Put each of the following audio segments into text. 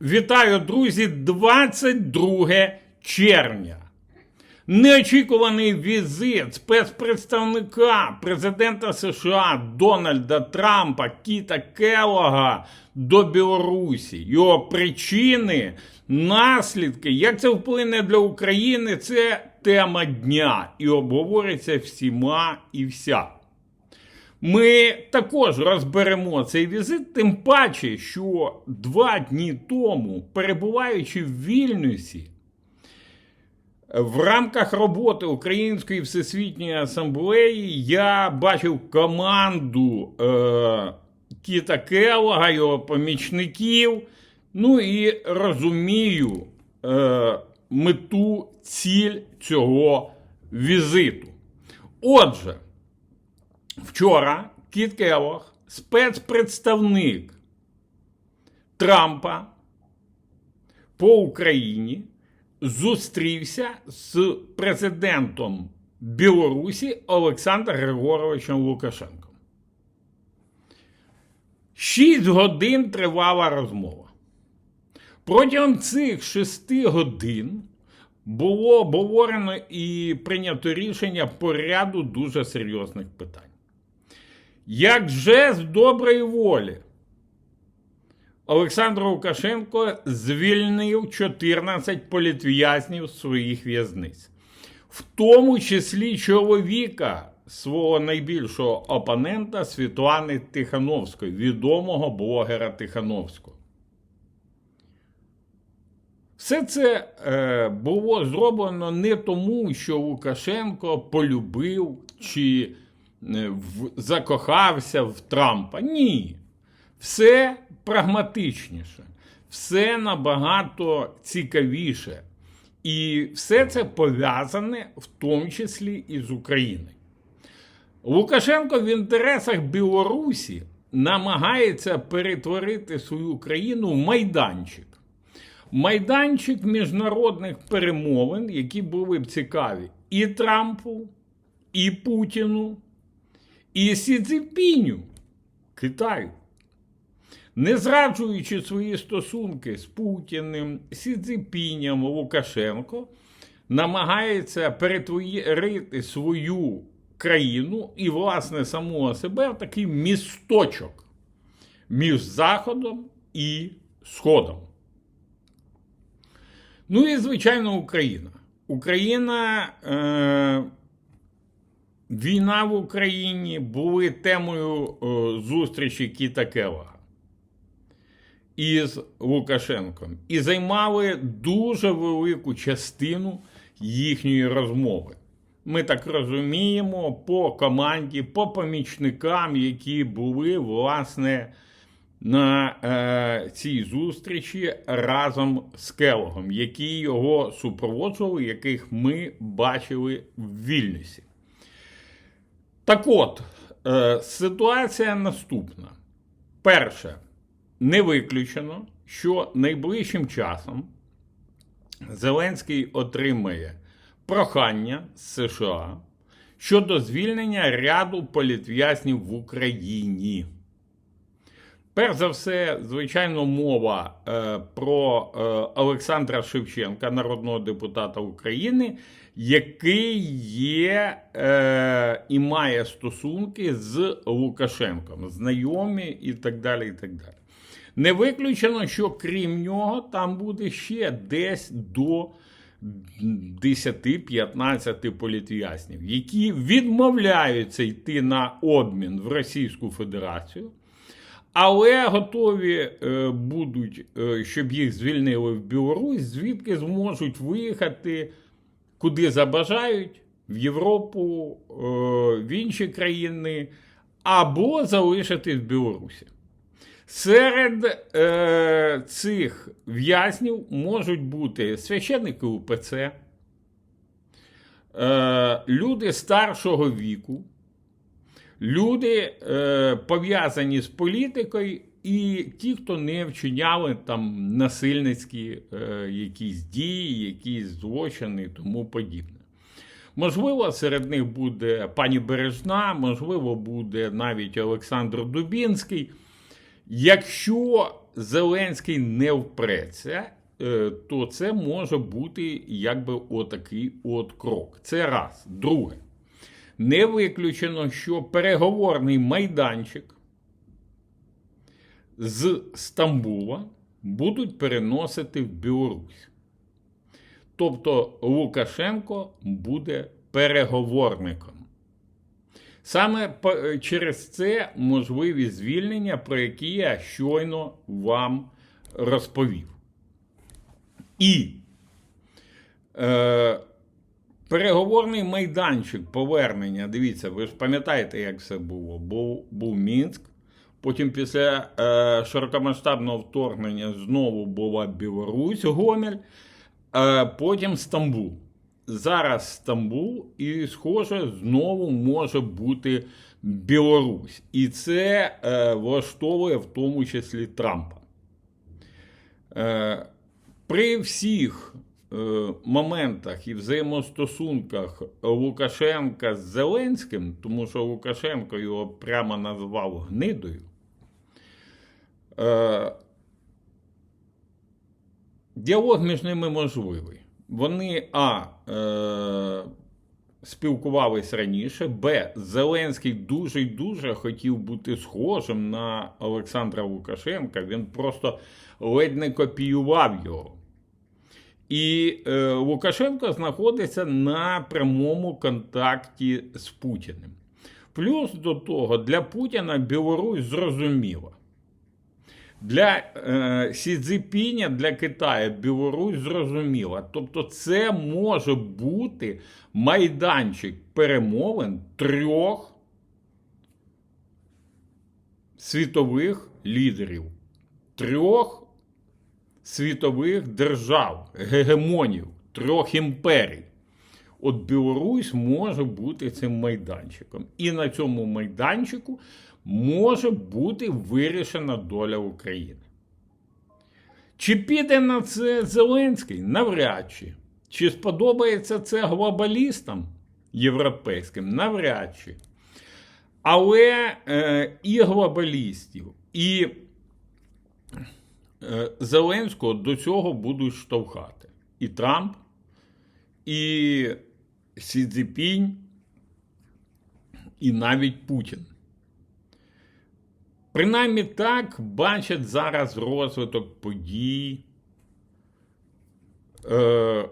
Вітаю, друзі, 22 червня. Неочікуваний візит спецпредставника президента США Дональда Трампа Кіта Келога до Білорусі. Його причини, наслідки, як це вплине для України, це тема дня і обговориться всіма і вся. Ми також розберемо цей візит, тим паче, що два дні тому, перебуваючи в Вільнюсі, в рамках роботи Української всесвітньої асамблеї я бачив команду е, Кіта Келога, його помічників. Ну і розумію е, мету, ціль цього візиту. Отже, Вчора Кіт Келлог, спецпредставник Трампа по Україні, зустрівся з президентом Білорусі Олександром Григоровичем Лукашенком. Шість годин тривала розмова. Протягом цих шести годин було обговорено і прийнято рішення по ряду дуже серйозних питань. Як жест доброї волі, Олександр Лукашенко звільнив 14 політв'язнів з своїх в'язниць, в тому числі чоловіка свого найбільшого опонента Світлани Тихановської, відомого блогера Тихановського. Все це е, було зроблено не тому, що Лукашенко полюбив чи в, закохався в Трампа. Ні. Все прагматичніше, все набагато цікавіше. І все це пов'язане в тому числі і з Україною. Лукашенко в інтересах Білорусі намагається перетворити свою країну в майданчик. Майданчик міжнародних перемовин, які були б цікаві і Трампу, і Путіну, і Сі Цзіньпіню, Китаю. Не зраджуючи свої стосунки з Путіним, Сі Цзіньпінем, Лукашенко, намагається перетворити свою країну і, власне, самого себе в такий місточок між Заходом і Сходом. Ну і, звичайно, Україна. Україна, е, війна в Україні були темою е, зустрічі Кіта Келога із Лукашенком і займали дуже велику частину їхньої розмови. Ми так розуміємо по команді, по помічникам, які були, власне, на е, цій зустрічі разом з Келогом, які його супроводжували, яких ми бачили в Вільнюсі. Так от, е, ситуація наступна. Перше, не виключено, що найближчим часом Зеленський отримає прохання з США щодо звільнення ряду політв'язнів в Україні. Перш за все, звичайно, мова е, про е, Олександра Шевченка, народного депутата України, який є е, і має стосунки з Лукашенком, знайомі і так далі. і так далі. Не виключено, що крім нього, там буде ще десь до 10-15 політв'язнів, які відмовляються йти на обмін в Російську Федерацію. Але готові е, будуть, е, щоб їх звільнили в Білорусь, звідки зможуть виїхати куди забажають, в Європу, е, в інші країни, або залишитись в Білорусі. Серед е, цих в'язнів можуть бути священники УПЦ, е, люди старшого віку, люди е, пов'язані з політикою, і ті, хто не вчиняли там насильницькі е, якісь дії, якісь злочини і тому подібне. Можливо, серед них буде пані Бережна, можливо, буде навіть Олександр Дубінський, Якщо Зеленський не впреться, е, то це може бути якби отакий от крок. Це раз. Друге, не виключено, що переговорний майданчик з Стамбула будуть переносити в Білорусь. Тобто Лукашенко буде переговорником. Саме через це можливі звільнення, про які я щойно вам розповів. І е, переговорний майданчик повернення. Дивіться, ви ж пам'ятаєте, як все було? Був, був Мінськ. Потім після е, широкомасштабного вторгнення знову була Білорусь, Гомель, е, потім Стамбул. Зараз Стамбул, і, схоже, знову може бути Білорусь. І це е, влаштовує в тому числі Трампа. Е, при всіх моментах і взаємостосунках Лукашенка з Зеленським, тому що Лукашенко його прямо назвав гнидою. Е, діалог між ними можливий. Вони А. Е, спілкувались раніше, Б. Зеленський дуже й дуже хотів бути схожим на Олександра Лукашенка. Він просто ледь не копіював його. І е, Лукашенко знаходиться на прямому контакті з Путіним. Плюс до того, для Путіна Білорусь зрозуміла. Для е, Сі Цзіпіня, для Китаю Білорусь зрозуміла. Тобто, це може бути майданчик перемовин трьох світових лідерів, трьох світових держав, гегемонів, трьох імперій. От Білорусь може бути цим майданчиком. І на цьому майданчику може бути вирішена доля України. Чи піде на це Зеленський? Навряд чи. Чи сподобається це глобалістам європейським? Навряд чи. Але е, і глобалістів, і Зеленського до цього будуть штовхати. І Трамп, і Сі Цзіпінь, і навіть Путін. Принаймні так бачать зараз розвиток подій е,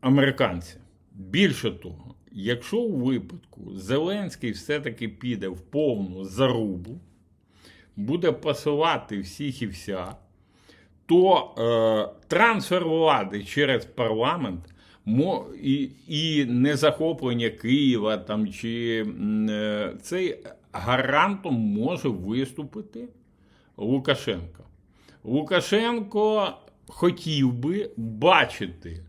американці. Більше того, якщо у випадку Зеленський все-таки піде в повну зарубу, буде посилати всіх і вся, то е, трансфер влади через парламент і, і незахоплення Києва там, чи е, цей гарантом може виступити Лукашенко. Лукашенко хотів би бачити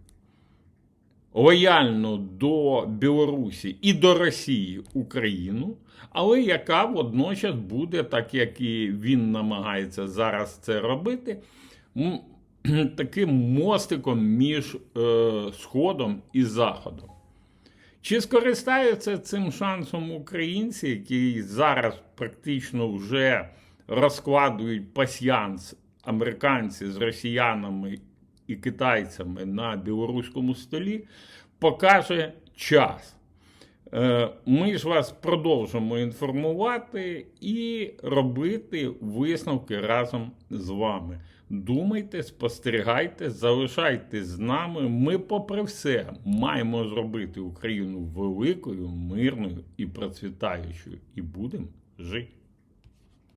лояльно до Білорусі і до Росії Україну, але яка водночас буде, так як і він намагається зараз це робити, таким мостиком між е, Сходом і Заходом. Чи скористаються цим шансом українці, які зараз практично вже розкладують пасьянс американці з росіянами і китайцями на білоруському столі, покаже час. Е, Ми ж вас продовжимо інформувати і робити висновки разом з вами. Думайте, спостерігайте, залишайтесь з нами. Ми, попри все, маємо зробити Україну великою, мирною і процвітаючою, і будемо жити.